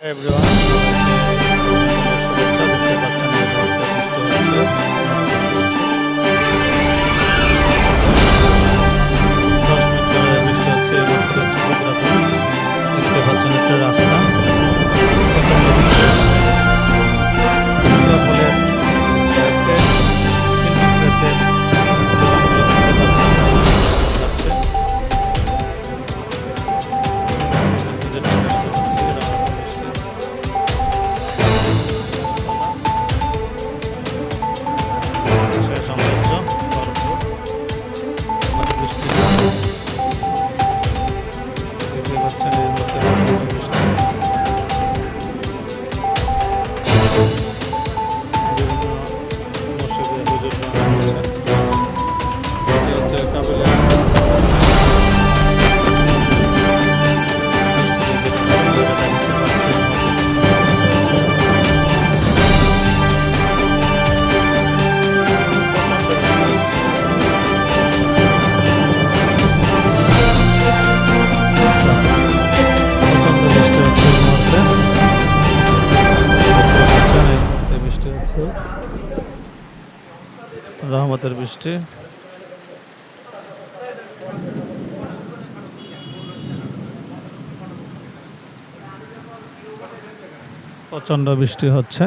我也不知道。হচ্ছে। রহমতের বৃষ্টি। প্রচণ্ড বৃষ্টি হচ্ছে।